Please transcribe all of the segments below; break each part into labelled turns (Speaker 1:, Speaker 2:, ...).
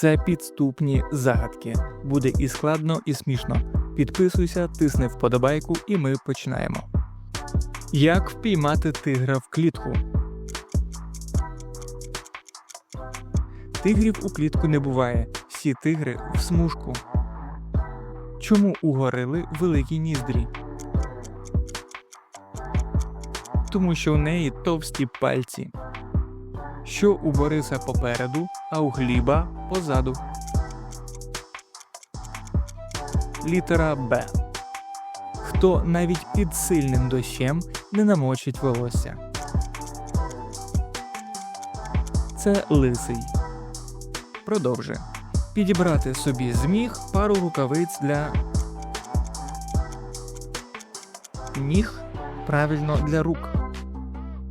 Speaker 1: Це підступні загадки. Буде і складно, і смішно. Підписуйся, тисни вподобайку, і ми починаємо. Як впіймати тигра в клітку? Тигрів у клітку не буває. Всі тигри в смужку. Чому у горили великі ніздрі? Тому що у неї товсті пальці. Що у Бориса попереду, а у Гліба позаду. Літера Б. Хто навіть під сильним дощем не намочить волосся. Це лисий. Продовжує. Підібрати собі зміг пару рукавиць для ніг. Правильно для рук.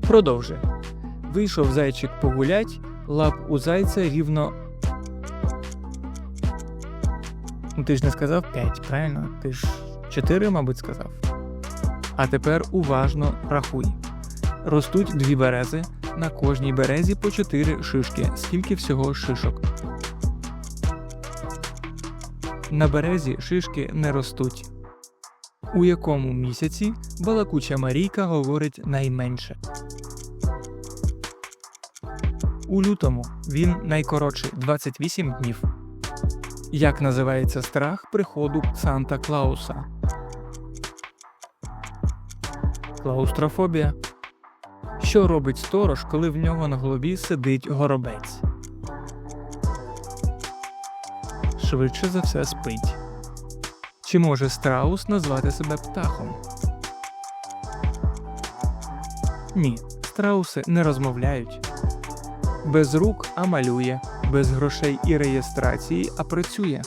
Speaker 1: Продовжує. Вийшов зайчик погулять, лап у зайця рівно. Ну, ти ж не сказав 5, правильно? Ти ж 4, мабуть, сказав. А тепер уважно рахуй. Ростуть дві берези, на кожній березі по 4 шишки. Скільки всього шишок? На березі шишки не ростуть. У якому місяці балакуча Марійка говорить найменше? У лютому він найкоротший 28 днів. Як називається страх приходу Санта Клауса? Клаустрофобія. Що робить сторож, коли в нього на голові сидить горобець? Швидше за все спить. Чи може страус назвати себе птахом? Ні, страуси не розмовляють. Без рук, а малює, без грошей і реєстрації, а працює.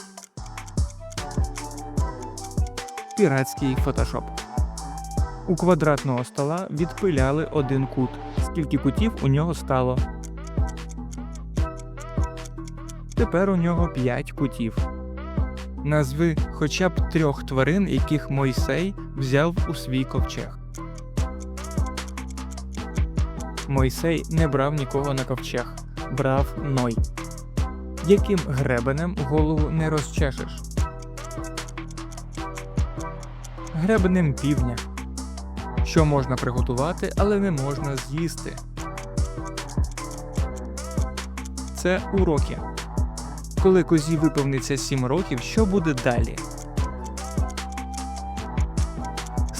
Speaker 1: Піратський фотошоп. У квадратного стола відпиляли один кут. Скільки кутів у нього стало? Тепер у нього 5 кутів. Назви хоча б трьох тварин, яких Мойсей взяв у свій ковчег. Мойсей не брав нікого на ковчег, брав Ной. Яким гребенем голову не розчешеш? Гребенем півня. Що можна приготувати, але не можна з'їсти. Це уроки. Коли козі виповниться 7 років, що буде далі?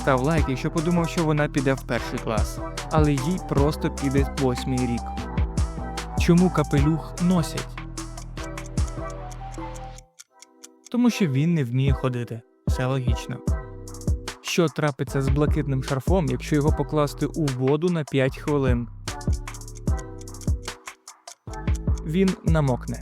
Speaker 1: Став лайк, якщо подумав, що вона піде в перший клас, але їй просто піде восьмий рік. Чому капелюх носять? Тому що він не вміє ходити. Все логічно. Що трапиться з блакитним шарфом, якщо його покласти у воду на 5 хвилин? Він намокне.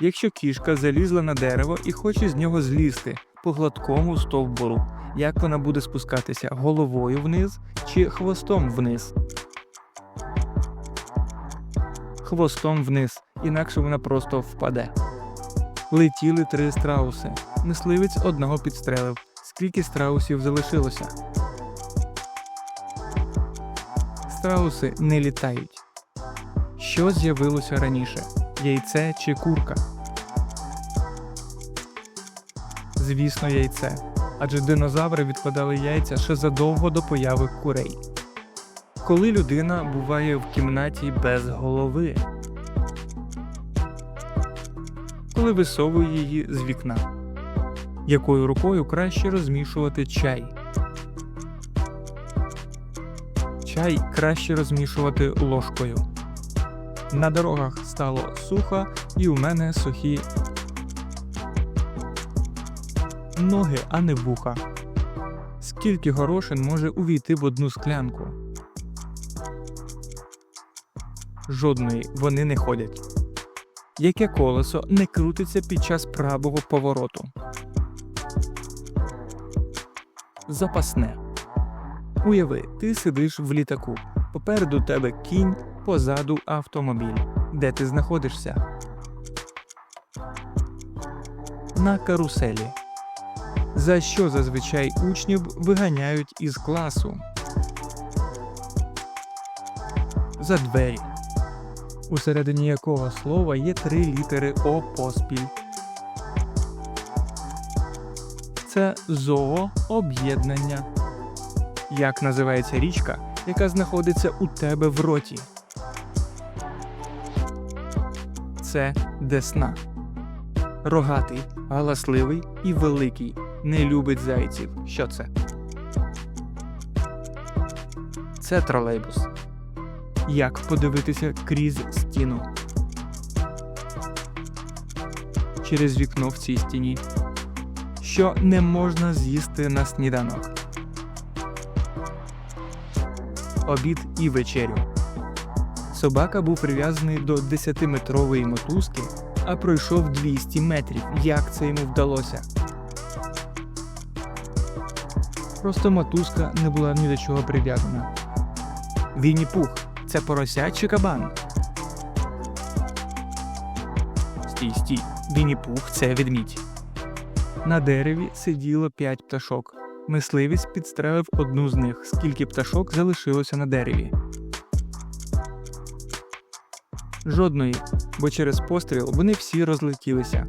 Speaker 1: Якщо кішка залізла на дерево і хоче з нього злізти по гладкому стовбуру, як вона буде спускатися головою вниз чи хвостом вниз? Хвостом вниз, інакше вона просто впаде. Летіли три страуси. Мисливець одного підстрелив. Скільки страусів залишилося? Страуси не літають. Що з'явилося раніше? Яйце чи курка? Звісно, яйце. Адже динозаври відкладали яйця ще задовго до появи курей. Коли людина буває в кімнаті без голови, коли висовує її з вікна, якою рукою краще розмішувати чай? Чай краще розмішувати ложкою. На дорогах стало сухо, і у мене сухі ноги, а не вуха. Скільки горошин може увійти в одну склянку? Жодної вони не ходять. Яке колесо не крутиться під час правого повороту? Запасне. Уяви, ти сидиш в літаку. Попереду тебе кінь, позаду автомобіль. Де ти знаходишся? На каруселі. За що зазвичай учнів виганяють із класу? За двері. усередині якого слова є три літери О поспіль. Це зоооб'єднання. Як називається річка, яка знаходиться у тебе в роті? Це десна. Рогатий, галасливий і великий. Не любить зайців. Що це? Це тролейбус. Як подивитися крізь стіну? Через вікно в цій стіні. Що не можна з'їсти на сніданок. Обід і вечерю. Собака був прив'язаний до 10-метрової мотузки, а пройшов 200 метрів. Як це йому вдалося? Просто мотузка не була ні до чого прив'язана. Вінні Пух це порося чи кабан? Стій, стій. Вінні Пух це ведмідь. На дереві сиділо п'ять пташок. Мисливець підстрелив одну з них, скільки пташок залишилося на дереві. Жодної, бо через постріл вони всі розлетілися.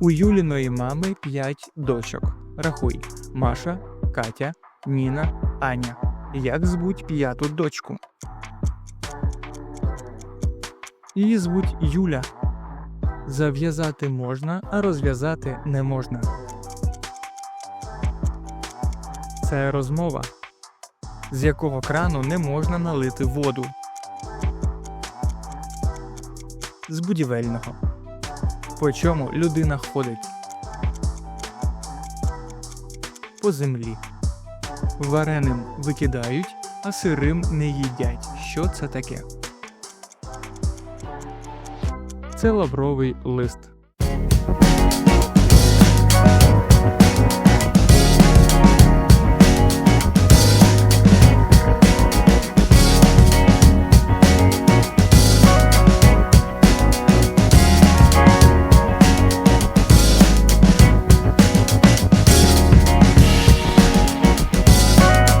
Speaker 1: У Юліної мами п'ять дочок. Рахуй: Маша, Катя, Ніна, Аня. Як звуть п'яту дочку? Її звуть Юля. Зав'язати можна, а розв'язати не можна. Це розмова, з якого крану не можна налити воду. З будівельного. По чому людина ходить? по землі. Вареним викидають, а сирим не їдять. Що це таке? Це лавровий лист.